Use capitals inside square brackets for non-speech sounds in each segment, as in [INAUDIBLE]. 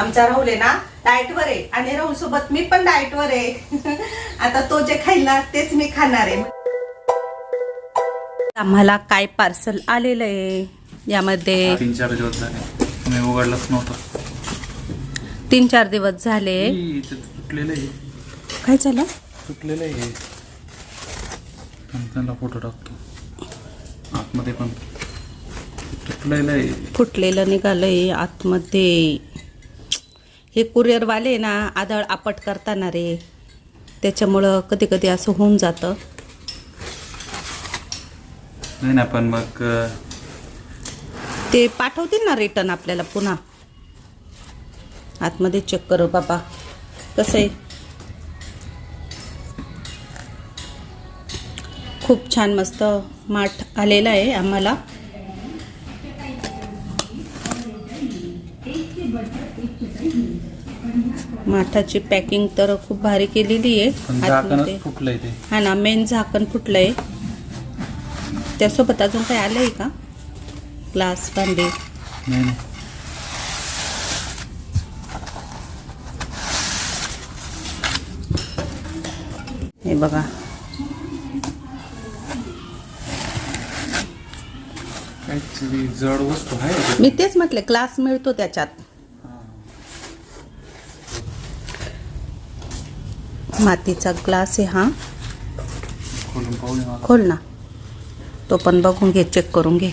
आमचा राहुल आहे ना डाएटवर आहे. आणि राहुल सोबत मी पण डाएटवर आहे. [LAUGHS] आता तो जे खाईल ना तेच मी खाणार आहे. आम्हाला काय पार्सल आलेलं आहे? यामध्ये तीन चार दिवस झाले. मी उघडलंच नव्हतं. तीन चार दिवस झाले. ई, इथे तुटलेलं आहे. काय झालं? तुटलेलं आहे. त्यांना फोटो टाकतो. आतमध्ये पण. तुटलेलं आहे. फुटलेलं निघालंय आतमध्ये. हे कुरिअरवाले ना आदळ आपट करताना रे. त्याच्यामुळं कधी कधी असं होऊन जातं. नाही ना पण मग ते पाठवतील ना रिटर्न आपल्याला पुन्हा. आतमध्ये चेक करू बाबा. कसं आहे? खूप छान मस्त माठ आलेला आहे आम्हाला. माठाची पॅकिंग तर खूप भारी केलेली आहे. आतमध्ये. हा ना मेन झाकण फुटलंय. त्यासोबत अजून काही आलंय का? ग्लास भांडे. नाही नाही. हे बघा. काहीतरी जड वस्तू आहे. मी तेच म्हटले ग्लास मिळतो त्याच्यात. मातीचा ग्लास आहे हा. खोल ना. तो पण बघून घे चेक करून घे.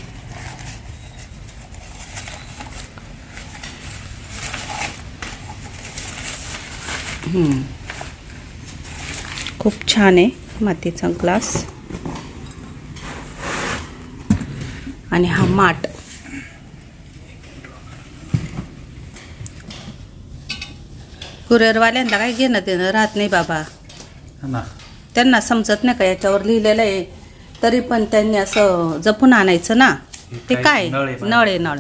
खूप छान आहे मातीचा ग्लास. आणि हा माठ. कुरिअरवाल्यांना काय घेणं देणं? राहत नाही बाबा. हा ना. त्यांना समजत नाही का? याच्यावर लिहिलेलं आहे. तरी पण त्यांनी असं जपून आणायचं ना. ते काय? नळ आहे. नळ आहे नळ.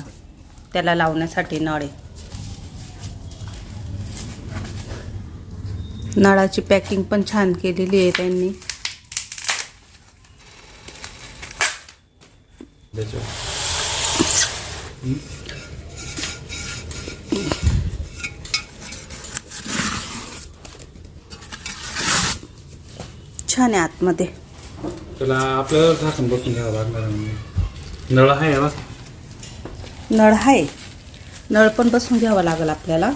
त्याला लावण्यासाठी नळ आहे. नळाची पॅकिंग पण छान केलेली आहे त्यांनी. त्याच्यावर. छान आहे आतमध्ये. त्याला आपल्याला झाकण बसून घ्यावं लागणार आहे. नळ आहे नळ आहे. नळ पण बसून घ्यावा लागेल आपल्याला.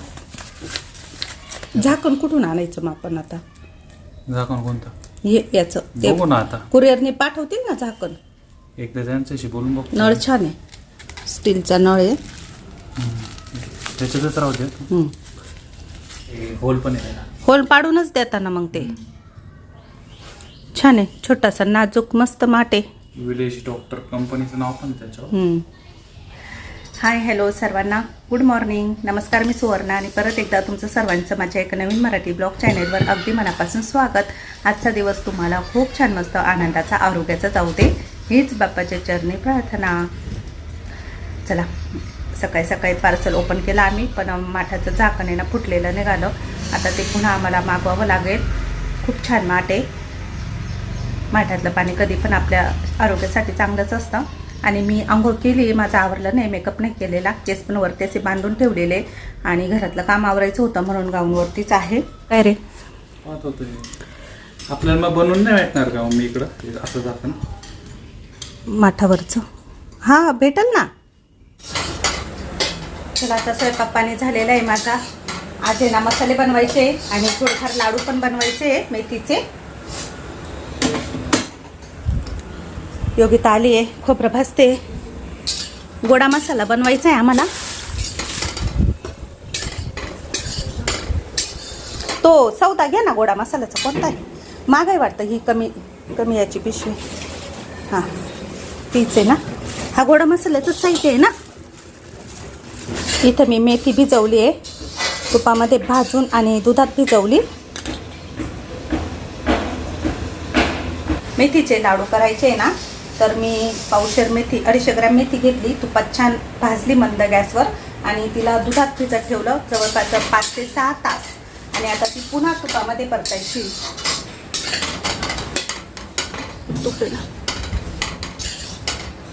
झाकण कुठून आणायचं मग आपण आता? झाकण कोणतं? हे याचं. ते बघू ना आता. कुरिअरने पाठवतील ना झाकण? एकदा त्यांच्याशी बोलून बघतो. नळ छान आहे. स्टीलचा नळ आहे. त्याच्यातच राहू दे हम्म. होल पण आहे. होल पाडूनच देताना मग ते. छान आहे छोटासा नाजूक मस्त माट. आहे विलेज डॉक्टर कंपनीचं नाव पण त्याच्यावर. हाय हॅलो सर्वांना. गुड मॉर्निंग नमस्कार मी सुवर्णा आणि परत एकदा तुमचं सर्वांचं माझ्या एका नवीन मराठी ब्लॉग चॅनेलवर अगदी मनापासून स्वागत. आजचा दिवस तुम्हाला खूप छान मस्त आनंदाचा आरोग्याचा जाऊ दे. हीच बाप्पाच्या चरणी प्रार्थना. चला सकाळी सकाळी पार्सल ओपन केलं आम्ही पण माठाचं झाकण आहे ना फुटलेलं निघालं. आता ते पुन्हा आम्हाला मागवावं लागेल. खूप छान माठ आहे. माठातलं पाणी कधी पण आपल्या आरोग्यासाठी चांगलंच असतं. आणि मी आंघोळ केली माझं आवरलं नाही मेकअप नाही केलेला. केस पण वरती असे बांधून ठेवलेले. आणि घरातलं काम आवरायचं होतं म्हणून गाऊनवरतीच आहे. काय रे? हे. आपल्याला मग बनवून नाही भेटणार का मग मी इकडं? हे असं झाकण माठावरचं. हां भेटल ना. चला आता स्वयंपाक पाणी झालेला आहे माझा. आज आहे ना मसाले बनवायचे. आणि थोडेफार लाडू पण बनवायचे मेथीचे. योगिता आली आहे खोबरं भाजते गोडा मसाला बनवायचा आहे आम्हाला. तो सौदा घ्या ना गोडा मसाल्याचा कोणता आहे? मागाय वाटतं ही कमी कमी याची पिशवी. हां तीच आहे ना? हा गोडा मसाल्याचं साहित्य आहे ना? इथं मी मेथी भिजवली आहे. तुपामध्ये भाजून आणि दुधात भिजवली. मेथीचे लाडू करायचे आहे ना? तर मी पावशेर मेथी अडीचशे ग्रॅम मेथी घेतली. तुपात छान भाजली मंद गॅसवर आणि तिला दुधात भिजत ठेवलं. जवळपास पाच ते सहा तास. आणि आता ती पुन्हा तुपामध्ये परतायची. तूप ना.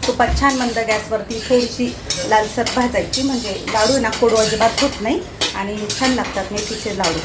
तुपात छान मंद गॅसवरती थोडीशी लालसर भाजायची. म्हणजे लाडू ना कोडू अजिबात होत नाही. आणि छान लागतात मेथीचे लाडू.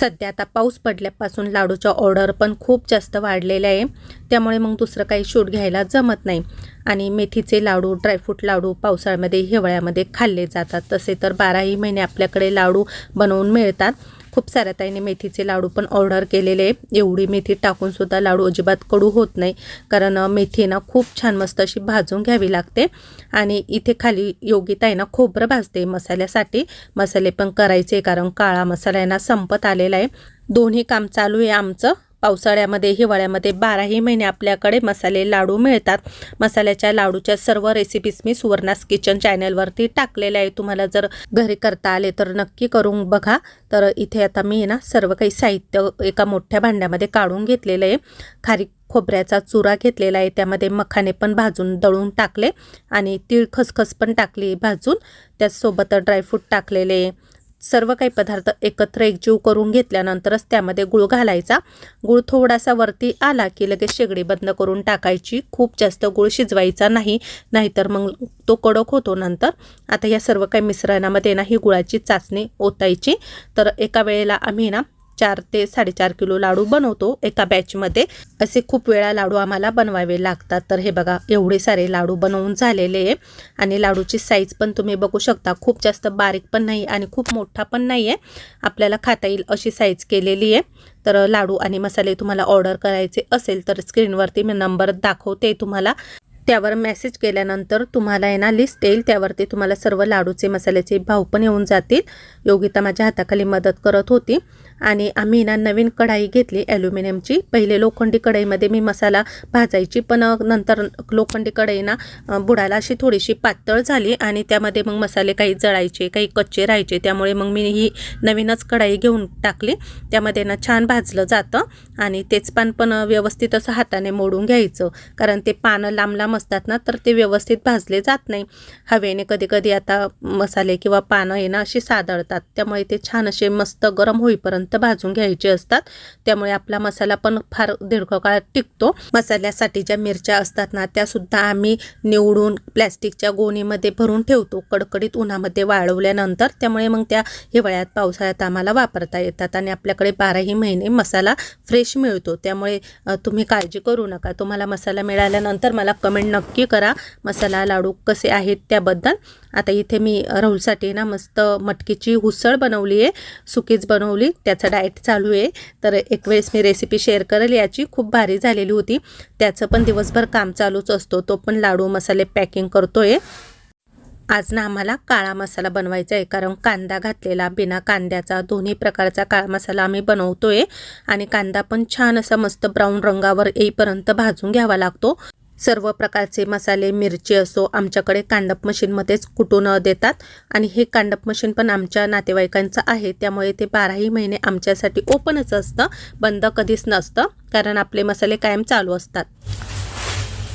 सध्या आता पाऊस पडल्यापासून लाडूच्या ऑर्डर पण खूप जास्त वाढलेल्या आहे. त्यामुळे मग दुसरं काही शूट घ्यायला जमत नाही. आणि मेथीचे लाडू ड्रायफ्रूट लाडू पावसाळ्यामध्ये हिवाळ्यामध्ये खाल्ले जातात. तसे तर बाराही महिने आपल्याकडे लाडू बनवून मिळतात. खूप साऱ्या ताईने मेथीचे लाडू पण ऑर्डर केलेले आहे. एवढी मेथी टाकून सुद्धा लाडू अजिबात कडू होत नाही. कारण मेथी ना खूप छान मस्त अशी भाजून घ्यावी लागते. आणि इथे खाली योगी आहे ना खोबरं भाजते मसाल्यासाठी. मसाले पण करायचे कारण काळा मसाला ना संपत आलेला आहे. दोन्ही काम चालू आहे आमचं. पावसाळ्यामध्ये हिवाळ्यामध्ये बाराही महिने आपल्याकडे मसाले लाडू मिळतात. मसाल्याच्या लाडूच्या सर्व रेसिपीज मी सुवर्णास किचन चॅनलवरती टाकलेल्या आहे तुम्हाला जर घरी करता आले तर नक्की करून बघा. तर इथे आता मी ना सर्व काही साहित्य एका मोठ्या भांड्यामध्ये काढून घेतलेलं आहे. खारीक खोबऱ्याचा चुरा घेतलेला आहे. त्यामध्ये मखाने पण भाजून दळून टाकले आणि तीळ खसखस पण टाकली भाजून. त्याचसोबत ड्रायफ्रूट टाकलेले सर्व काही पदार्थ एकत्र एकजीव करून घेतल्यानंतरच त्यामध्ये गुळ घालायचा. गुळ थोडासा वरती आला की लगेच शेगडी बंद करून टाकायची. खूप जास्त गुळ शिजवायचा नाही नाहीतर मग तो कडक होतो नंतर. आता या सर्व काही मिश्रणामध्ये ना ही गुळाची चाचणी ओतायची. तर एका वेळेला आम्ही ना चार ते साडेचार किलो लाडू बनवतो एका बॅचमध्ये असे खूप वेळा लाडू आम्हाला बनवावे लागतात. तर हे बघा एवढे सारे लाडू बनवून झालेले आहे. आणि लाडूची साईज पण तुम्ही बघू शकता. खूप जास्त बारीक पण नाही आणि खूप मोठा पण नाही आहे आपल्याला खाता येईल अशी साईज केलेली आहे. तर लाडू आणि मसाले तुम्हाला ऑर्डर करायचे असेल तर स्क्रीनवरती मी नंबर दाखवते तुम्हाला. त्यावर मेसेज केल्यानंतर तुम्हाला आहे ना लिस्ट येईल. त्यावरती तुम्हाला सर्व लाडूचे मसाल्याचे भाव पण येऊन जातील. योगिता माझ्या हाताखाली मदत करत होती. आणि आम्ही ना नवीन कढाई घेतली ॲल्युमिनियमची पहिले लोखंडी कढईमध्ये मी मसाला भाजायची पण नंतर लोखंडी कढई ना बुडाला अशी थोडीशी पातळ झाली आणि त्यामध्ये मग मसाले काही जळायचे काही कच्चे राहायचे. त्यामुळे मग मी ही नवीनच कढाई घेऊन टाकली. त्यामध्ये ना छान भाजलं जातं आणि तेच पान पण व्यवस्थित असं हाताने मोडून घ्यायचं. कारण ते पानं लांब लांब असतात ना तर ते व्यवस्थित भाजले जात नाही. हवेने कधी कधी आता मसाले किंवा पानं आहे ना अशी सादळतात. त्यामुळे ते छान असे मस्त गरम होईपर्यंत भाजून घ्यायचे असतात. त्यामुळे आपला मसाला पण फार दीर्घकाळ टिकतो. मसाल्यासाठी ज्या मिरच्या असतात ना त्यासुद्धा आम्ही निवडून प्लॅस्टिकच्या गोणीमध्ये भरून ठेवतो. कडकडीत उन्हामध्ये वाळवल्यानंतर त्यामुळे मग त्या हिवाळ्यात पावसाळ्यात आम्हाला वापरता येतात आणि आपल्याकडे बाराही महिने मसाला फ्रेश मिळतो. त्यामुळे तुम्ही काळजी करू नका. तुम्हाला मसाला मिळाल्यानंतर मला कमेंट नक्की करा. मसाला लाडू कसे आहेत त्याबद्दल. आता इथे मी राहुलसाठी ना मस्त मटकीची हुसळ बनवली आहे. सुकीच बनवली. त्याचं डाएट चालू आहे. तर एक वेळेस मी रेसिपी शेअर करेल याची. खूप भारी झालेली होती. त्याचं पण दिवसभर काम चालूच असतो. तो पण लाडू मसाले पॅकिंग करतो आज ना आम्हाला काळा मसाला बनवायचा आहे. कारण कांदा घातलेला बिना कांद्याचा दोन्ही प्रकारचा काळा मसाला आम्ही बनवतो आहे आणि कांदा पण छान असा मस्त ब्राऊन रंगावर येईपर्यंत भाजून घ्यावा लागतो. सर्व प्रकारचे मसाले मिरची असो आमच्याकडे कांडप मशीनमध्येच कुटून देतात. आणि हे कांडप मशीन पण आमच्या नातेवाईकांचं आहे. त्यामुळे ते बाराही महिने आमच्यासाठी ओपनच असतं बंद कधीच नसतं कारण आपले मसाले कायम चालू असतात.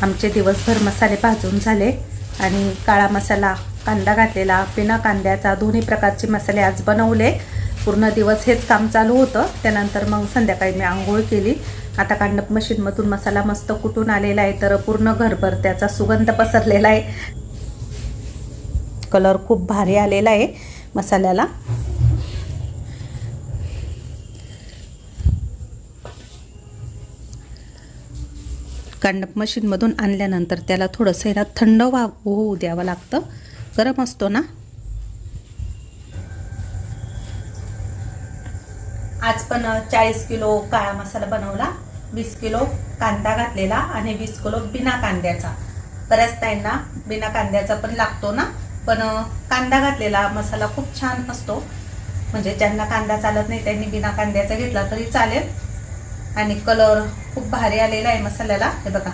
आमचे दिवसभर मसाले भाजून झाले आणि काळा मसाला कांदा घातलेला बिना कांद्याचा दोन्ही प्रकारचे मसाले आज बनवले. पूर्ण दिवस हेच काम चालू होतं. त्यानंतर मग संध्याकाळी मी आंघोळ केली. आता कांडप मशीनमधून मसाला मस्त कुटून आलेला आहे तर पूर्ण घरभर त्याचा सुगंध पसरलेला आहे. कलर खूप भारी आलेला आहे मसाल्याला. कांडप मशीनमधून आणल्यानंतर त्याला थोडंसं ना थंड वा होऊ द्यावं लागतं. गरम असतो ना? आज पण चाळीस किलो काळा मसाला बनवला वीस किलो कांदा घातलेला आणि वीस किलो बिना कांद्याचा. बऱ्याच ताईंना बिना कांद्याचा पण लागतो ना? पण कांदा घातलेला मसाला खूप छान असतो. म्हणजे ज्यांना कांदा चालत नाही त्यांनी बिना कांद्याचा घेतला तरी चालेल. आणि कलर खूप भारी आलेला आहे मसाल्याला. हे बघा.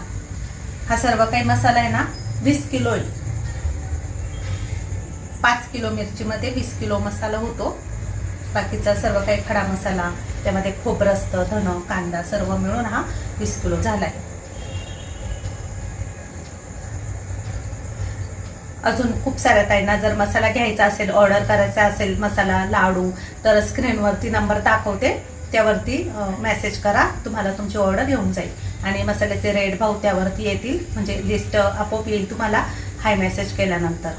हा सर्व काही मसाला आहे ना वीस किलो आहे. पाच किलो मिरचीमध्ये वीस किलो मसाला होतो. बाकीचा सर्व काही खडा मसाला त्यामध्ये खोबरं असतं धन कांदा सर्व मिळून हा वीस किलो झाला आहे अजून खूप साऱ्या ताईंना जर मसाला घ्यायचा असेल ऑर्डर करायचा असेल मसाला लाडू तर स्क्रीनवरती नंबर दाखवते. त्यावरती मेसेज करा तुम्हाला तुमची ऑर्डर येऊन जाईल. आणि मसाल्याचे रेट भाव त्यावरती येतील. म्हणजे लिस्ट आपोआप येईल तुम्हाला हाय मेसेज केल्यानंतर.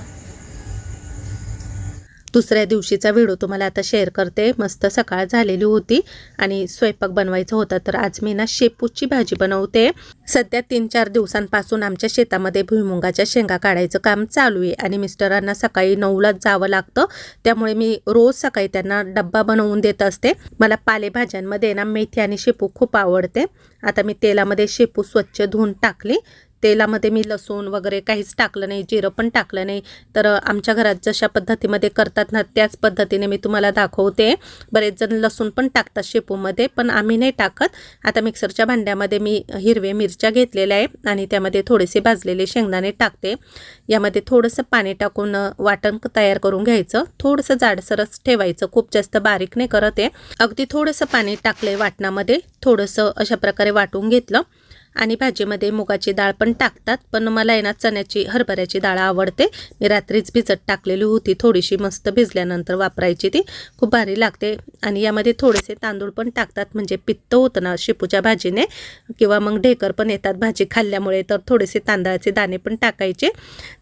दुसऱ्या दिवशीचा व्हिडिओ तुम्हाला आता शेअर करते. मस्त सकाळ झालेली होती आणि स्वयंपाक बनवायचा होता तर आज मी ना शेपूची भाजी बनवते. सध्या तीन चार दिवसांपासून आमच्या शेतामध्ये भुईमुगाच्या शेंगा काढायचं काम चालू आहे आणि मिस्टरांना सकाळी नऊलाच जावं लागतं. त्यामुळे मी रोज सकाळी त्यांना डब्बा बनवून देत असते. मला पालेभाज्यांमध्ये ना मेथी आणि शेपू खूप आवडते. आता मी तेलामध्ये शेपू स्वच्छ धुवून टाकली. तेलामध्ये मी लसूण वगैरे काहीच टाकलं नाही जिरं पण टाकलं नाही. तर आमच्या घरात जशा पद्धतीमध्ये करतात ना त्याच पद्धतीने मी तुम्हाला दाखवते. बरेच जण लसूण पण टाकतात शेपूमध्ये पण आम्ही नाही टाकत. आता मिक्सरच्या भांड्यामध्ये मी हिरवे मिरच्या घेतलेल्या आहे आणि त्यामध्ये थोडेसे भाजलेले शेंगदाणे टाकते. यामध्ये थोडंसं पाणी टाकून वाटण तयार करून घ्यायचं. थोडंसं जाडसरच ठेवायचं खूप जास्त बारीक नाही करत आहे. अगदी थोडंसं पाणी टाकले वाटणामध्ये थोडंसं अशा प्रकारे वाटून घेतलं. आणि भाजीमध्ये मुगाची डाळ पण टाकतात पण मला आहे ना चण्याची हरभऱ्याची डाळ आवडते. मी रात्रीच भिजत टाकलेली होती थोडीशी मस्त भिजल्यानंतर वापरायची ती. खूप भारी लागते. आणि यामध्ये थोडेसे तांदूळ पण टाकतात म्हणजे पित्त होतं ना शेपूच्या भाजीने किंवा मग ढेकर पण येतात भाजी खाल्ल्यामुळे तर थोडेसे तांदळाचे दाणे पण टाकायचे.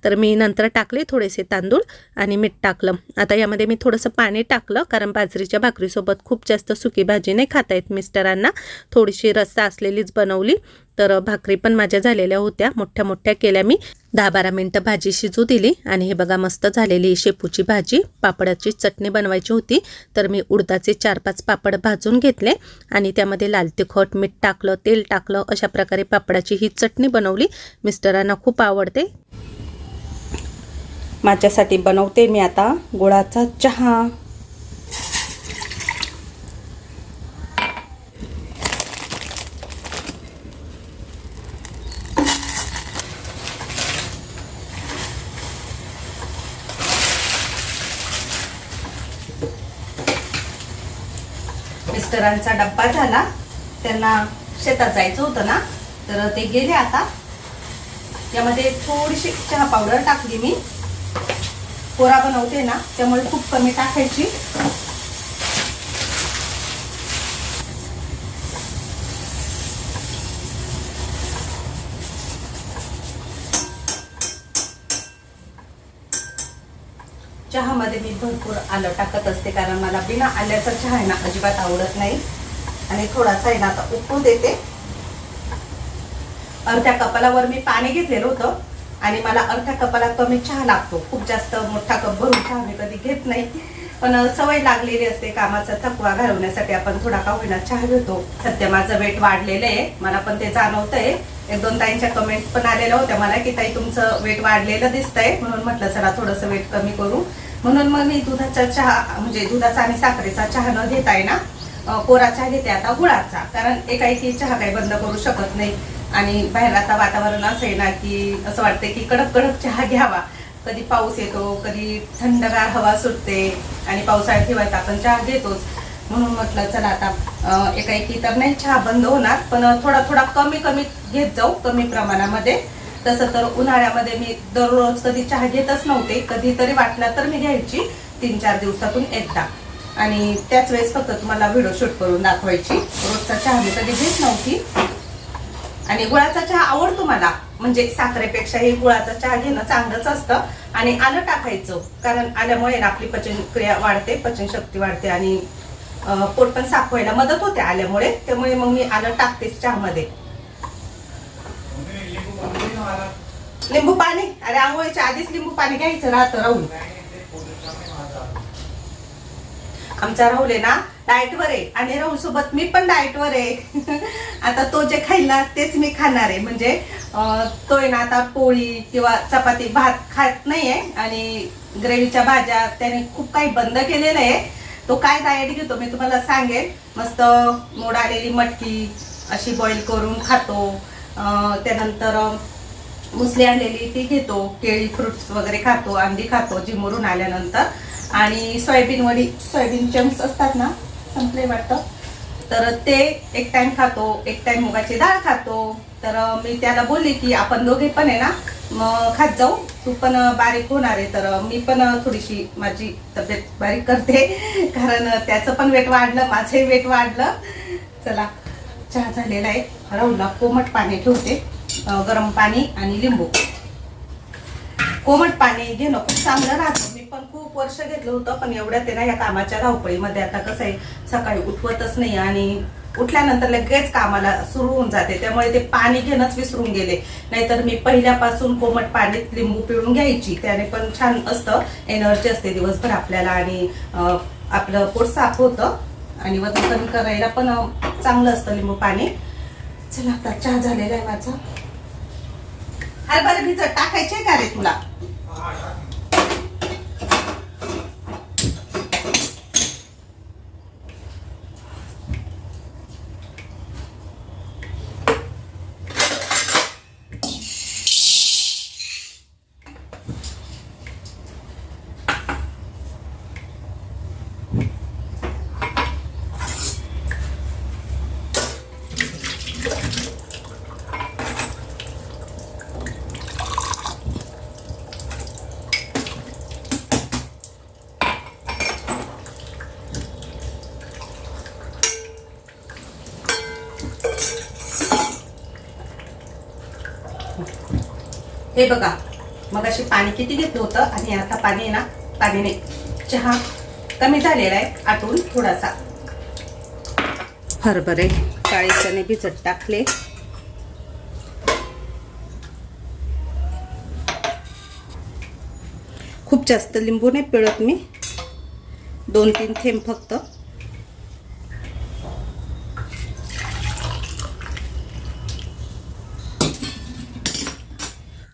तर मी नंतर टाकले थोडेसे तांदूळ आणि मीठ टाकलं. आता यामध्ये मी थोडंसं पाणी टाकलं कारण बाजरीच्या भाकरीसोबत खूप जास्त सुकी भाजी नाही खाता येत मिस्टरांना. थोडीशी रस्सा असलेलीच बनवली. तर भाकरी पण माझ्या झालेल्या होत्या. मोठ्या मोठ्या केल्या मी. दहा बारा मिनटं भाजी शिजू दिली. आणि हे बघा मस्त झालेली शेपूची भाजी. पापडाची चटणी बनवायची होती. तर मी उडदाचे चार पाच पापड भाजून घेतले. आणि त्यामध्ये लाल तिखट मीठ टाकलं तेल टाकलं. अशा प्रकारे पापडाची ही चटणी बनवली. मिस्टरांना खूप आवडते. माझ्यासाठी बनवते मी आता गुळाचा चहा. मिस्टरांचा डब्बा झाला. त्यांना शेतात जायचं होतं ना तर ते गेले आता. यामध्ये थोडीशी चहा पावडर टाकली मी. कोरा बनवते ना त्यामुळे खूप कमी टाकायची. चहामध्ये मी भरपूर आलं टाकत असते कारण मला बिना आल्याचा चहा आहे ना अजिबात आवडत नाही. आणि थोडासा आहे ना आता उकळू देते. अर्ध्या कपालावर मी पाणी घेतलेलं होतं. आणि मला अर्ध्या कपाला कमी चहा लागतो. खूप जास्त मोठा कप भरून चहा मी कधी घेत नाही. पण सवय लागलेली असते कामाचा थकवा घालवण्यासाठी. आपण थोडा का होईना चहा घेतो. सध्या माझं वेट वाढलेलं आहे. मला पण ते जाणवतंय. एक दोन ताईंच्या कमेंट्स पण आलेल्या होत्या. मला की ताई तुमचं वेट वाढलेलं दिसतंय. म्हणून म्हटलं चला थोडंसं वेट कमी करू. म्हणून मग मी दुधाचा चहा म्हणजे दुधाचा आणि साखरेचा चहा न घेताय आहे ना कोरा चहा घेते आता गुळाचा. कारण एकाएकी चहा काही बंद करू शकत नाही. आणि बाहेर आता वातावरण असं आहे ना की असं वाटतं की कडक कडक चहा घ्यावा. कधी पाऊस येतो कधी थंडगार हवा सुटते आणि पावसाळ्यात हिवाळ्यात आपण चहा घेतोच. म्हणून म्हटलं चला आता एकाएकी तर नाही चहा बंद होणार पण थोडा थोडा कमी कमी घेत जाऊ कमी प्रमाणामध्ये. तसं तर उन्हाळ्यामध्ये मी दररोज कधी चहा घेतच नव्हते कधीतरी वाटला तर मी घ्यायची तीन चार दिवसातून एकदा. आणि त्याच वेळेस फक्त तुम्हाला व्हिडिओ शूट करून दाखवायची. रोजचा चहा मी कधी घेत नव्हती. आणि गुळाचा चहा आवडतो मला म्हणजे साखरेपेक्षाही गुळाचा चहा घेणं चांगलंच असतं आणि आलं टाकायचं. कारण आल्यामुळे ना आपली पचनक्रिया वाढते पचनशक्ती वाढते आणि पोट पण साफ व्हायला मदत होते आल्यामुळे. त्यामुळे मग मी आलं टाकतेच चहामध्ये. लिंबू पाणी. अरे आंघोळीच्या आधीच लिंबू पाणी घ्यायचं राहतं राहुल आमचा राहुल आहे ना डाएटवर आहे. आणि राहुल सोबत मी पण डाएटवर आहे. [LAUGHS] आता तो जे खाईल ना तेच मी खाणार आहे. म्हणजे तो आहे ना आता पोळी किंवा चपाती भात खात नाहीये. आणि ग्रेव्हीच्या भाज्या त्याने खूप काही बंद केलेलं आहे. तो काय डाएट घेतो मी तुम्हाला सांगेल मस्त मोड आलेली मटकी अशी बॉईल करून खातो. त्यानंतर मुसली आणलेली ती घेतो केळी फ्रुट्स वगैरे खातो अंडी खातो जिमवरून आल्यानंतर. आणि सोयाबीन वडी सोयाबीन चंक्स असतात ना संपले वाटतं. तर ते एक टाइम खातो एक टाइम मुगाची डाळ खातो. तर मी त्याला बोलले की आपण दोघे पण आहे ना मग खात जाऊ. तू पण बारीक होणार आहे. तर मी पण थोडीशी माझी तब्येत बारीक करते. [LAUGHS] कारण त्याचं पण वेट वाढलं माझंही वेट वाढलं. चला चहा झालेला आहे. राहुलला कोमट पाणी ठेवते. गरम पाणी आणि लिंबू. कोमट पाणी घेणं खूप चांगलं राहतं. मी पण खूप वर्ष घेतलं होतं पण एवढ्या ते ना या कामाच्या धावपळीमध्ये आता कसं आहे सकाळी उठवतच नाही आणि उठल्यानंतर लगेच कामाला सुरू होऊन जाते. त्यामुळे ते पाणी घेणंच विसरून गेले. नाहीतर मी पहिल्यापासून कोमट पाण्यात लिंबू पिळून घ्यायची. त्याने पण छान असतं. एनर्जी असते दिवसभर आपल्याला आणि आपलं पोट साफ होतं. आणि वजन कमी करायला पण चांगलं असतं लिंबू पाणी. चला आता चहा झालेला आहे माझा. हरभरे भिजत टाकायचे का रे तुला? हे बघा मग अशी पाणी किती घेतलं होतं आणि आता पाणी आहे ना पाणी नाही. चहा कमी झालेला आहे आटून थोडासा. हरभरे काळे चणे भिजत टाकले. खूप जास्त लिंबू नाही पिळत मी. दोन तीन थेंब फक्त.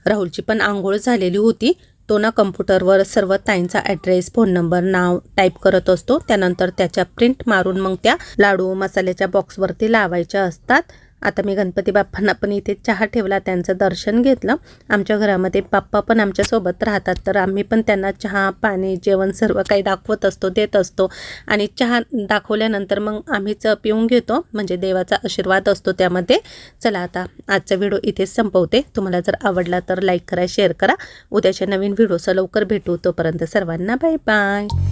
राहुलची पण आंघोळ झालेली होती. तो ना कम्प्युटरवर सर्व ताईंचा ॲड्रेस फोन नंबर नाव टाईप करत असतो. त्यानंतर त्याच्या प्रिंट मारून मग त्या लाडू मसाल्याच्या बॉक्सवरती लावायच्या असतात. आता मी गणपती बाप्पांना पण इथे चहा ठेवला त्यांचं दर्शन घेतलं. आमच्या घरामध्ये बाप्पा पण आमच्यासोबत राहतात तर आम्ही पण त्यांना चहा पाणी जेवण सर्व काही दाखवत असतो देत असतो. आणि चहा दाखवल्यानंतर मग आम्हीच पिऊन घेतो म्हणजे देवाचा आशीर्वाद असतो त्यामध्ये. चला आता आजचा व्हिडिओ इथेच संपवते. तुम्हाला जर आवडला तर लाईक करा शेअर करा. उद्याच्या नवीन व्हिडिओचं लवकर भेटू. तोपर्यंत सर्वांना बाय बाय.